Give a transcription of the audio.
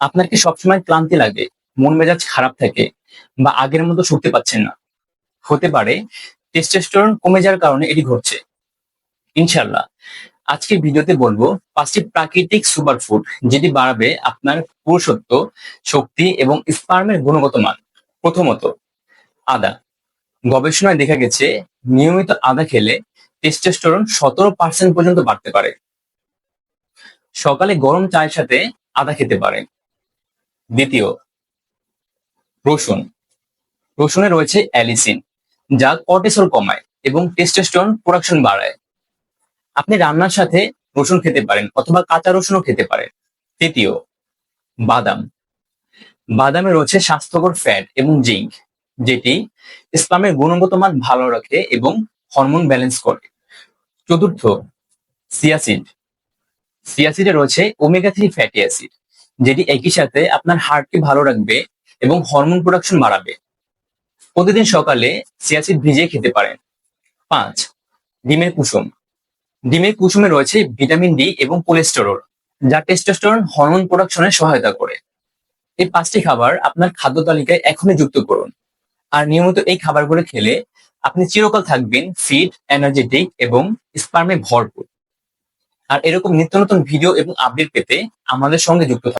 আপনার কি সবসময় ক্লান্তি লাগে? মন মেজাজ খারাপ থাকে বা আগের মতো শুতে পাচ্ছেন না? হতে পারে। টেস্টোস্টেরন কমে যাওয়ার কারণে এটি ঘটছে। ইনশাল্লাহ আজকের ভিডিওতে বলব, পাঁচটি প্রাকৃতিক সুপারফুড যেটি বাড়াবে আপনার পুরুষত্ব, শক্তি এবং স্পার্মের গুণগত মান। প্রথমত, আদা। গবেষণায় দেখা গেছে, নিয়মিত আদা খেলে টেস্টোস্টেরন সতেরো পার্সেন্ট পর্যন্ত বাড়তে পারে। সকালে গরম চায়ের সাথে আদা খেতে পারেন। দ্বিতীয়, রসুন। রসুনে রয়েছে অ্যালিসিন, যা কর্টিসল কমায় এবং টেস্টোস্টেরন প্রোডাকশন বাড়ায়। আপনি রান্নার সাথে রসুন খেতে পারেন অথবা কাঁচা রসুনও খেতে পারেন। তৃতীয়, বাদাম। বাদামে রয়েছে স্বাস্থ্যকর ফ্যাট এবং জিঙ্ক, যেটি ইসলামের গুণগত মান ভালো রাখে এবং হরমোন ব্যালেন্স করে। চতুর্থ, সিয়াসিড। সিয়াসিডে রয়েছে ওমেগা থ্রি ফ্যাটি অ্যাসিড যেটি একই সাথে আপনার হার্টকে ভালো রাখবে এবং হরমোন প্রোডাকশন বাড়াবে। প্রতিদিন সকালে সিয়াসিড ভিজিয়ে খেতে পারেন। পাঁচ ডিমের কুসুম। ডিমের কুসুমে রয়েছে ভিটামিন ডি এবং কোলেস্টেরল যা টেস্টোস্টেরন হরমোন প্রোডাকশনে সহায়তা করে। এই পাঁচটি খাবার আপনার খাদ্য তালিকায় এখনই যুক্ত করুন। আর নিয়মিত এই খাবারগুলো খেলে আপনি চিরকাল থাকবেন ফিট এনার্জেটিক এবং স্পার্মে ভরপুর। আর এরকম নিত্য নতুন ভিডিও এবং আপডেট পেতে আমাদের সঙ্গে যুক্ত থাকুন।